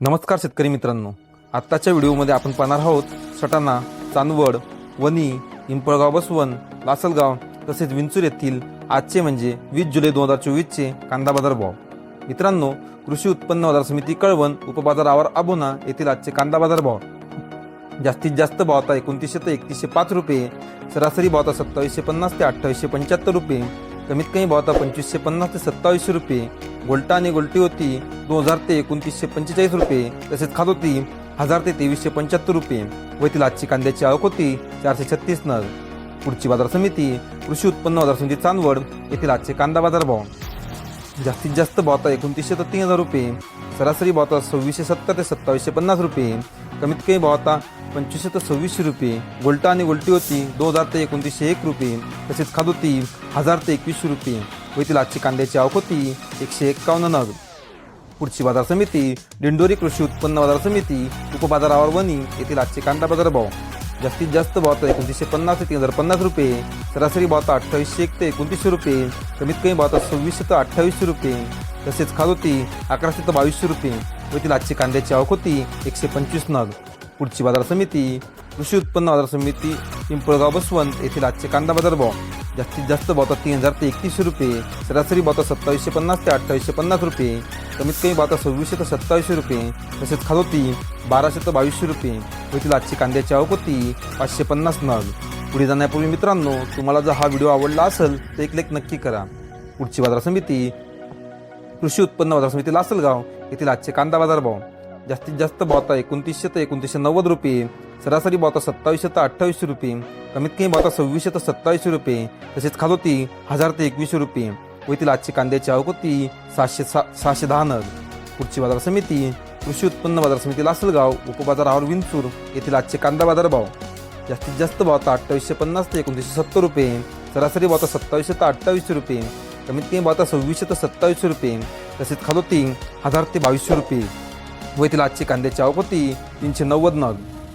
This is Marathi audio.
नमस्कार शेतकरी मित्रांनो. आत्ताच्या व्हिडिओमध्ये आपण पाहणार आहोत सटाणा चांदवड वणी पिंपळगाव बसवण लासलगाव तसेच विंचूर येथील आजचे म्हणजे वीस जुलै दोन हजार चोवीसचे कांदा बाजार भाव मित्रांनो कृषी उत्पन्न बाजार समिती कळवण उपबाजारावर आबोना येथील आजचे कांदा बाजार भाव जास्तीत जास्त भाव आता एकोणतीसशे ते एकतीसशे पाच रुपये सरासरी भाव आता सत्तावीसशे पन्नास ते अठ्ठावीसशे पंच्याहत्तर रुपये कमीत कमी भाव आता पंचवीसशे पन्नास ते सत्तावीसशे रुपये. गोल्टा आणि गोल्टी होती दोन हजार ते एकोणतीसशे पंचेचाळीस रुपये. तसेच खात होती हजार ते तेवीसशे पंच्याहत्तर रुपये. व येथील आजची कांद्याची आवक होती चारशे छत्तीस नग. पुढची बाजार समिती कृषी उत्पन्न बाजार समिती चांदवड येथील आजचे कांदा बाजार भाव जास्तीत जास्त भाव एकोणतीसशे ते तीन हजार रुपये. सरासरी भाव सव्वीसशे सत्तर ते सत्तावीसशे पन्नास रुपये. कमीत कमी बावता पंचवीसशे ते सव्वीसशे रुपये. गोल्टा आणि गोल्टी होती दोन हजार ते एकोणतीसशे एक रुपये. तसेच खादोती हजार ते एकवीसशे रुपये. येथील आजची कांद्याची आवक होती एकशे एक्कावन्न नग. पुढची बाजार समिती दिंडोरी कृषी उत्पन्न बाजार समिती उपबाजारावर वणी येथील आजचे कांदा बाजार भाव जास्तीत जास्त भाव तर एकोणतीसशे पन्नास ते तीन हजार पन्नास रुपये. सरासरी भाव तर अठ्ठावीसशे एक ते एकोणतीसशे रुपये. कमीत कमी भाव तर सव्वीसशे ते अठ्ठावीसशे रुपये. तसेच खादोती अकराशे ते बावीसशे रुपये. व येथील आजची कांद्याची आवक होती एकशे पंचवीस नग. पुढची बाजार समिती कृषी उत्पन्न बाजार समिती पिंपळगाव बसवंत येथील आजचे कांदा बाजार भाव जास्तीत जास्त बावता तीन हजार ते एकतीसशे रुपये सरासरी बावता सत्तावीसशे पन्नास ते अठ्ठावीसशे पन्नास रुपये कमीत कमी बावता सव्वीसशे ते सत्तावीसशे रुपये तसेच खालोती होती बाराशे ते बावीसशे रुपये. होतील येथील आजची कांद्याची आवक होती पाचशे पन्नास नग. पुढे जाण्यापूर्वी मित्रांनो तुम्हाला जर हा व्हिडिओ आवडला असेल तर एक लेख नक्की करा. पुढची बाजार समिती कृषी उत्पन्न बाजार समिती लासलगाव येथील आजचे कांदा बाजार भाव जास्तीत जास्त भाव एकोणतीसशे ते एकोणतीसशे नव्वद रुपये सरासरी बावता सत्तावीसशे ते अठ्ठावीसशे रुपये कमीत कमी भाव आता सव्वीसशे ते सत्तावीसशे रुपये तसेच खात होती हजार ते एकवीसशे रुपये व येथील आजची कांद्याची आवक होती सहाशे सा सहाशे दहा नग. पुढची बाजार समिती कृषी उत्पन्न बाजार समिती लासलगाव उपबाजार आवर विंचूर येथील आजचे कांदा बाजार भाव. जास्तीत जास्त भाव आता अठ्ठावीसशे पन्नास ते एकोणतीसशे सत्तर रुपये सरासरी भाव आता सत्तावीसशे ते अठ्ठावीसशे रुपये कमीत कमी भाव आता सव्वीसशे ते सत्तावीसशे रुपये तसेच खात होती हजार ते बावीसशे रुपये व येथील आजची कांद्याची आवक होती तीनशे नव्वद नग.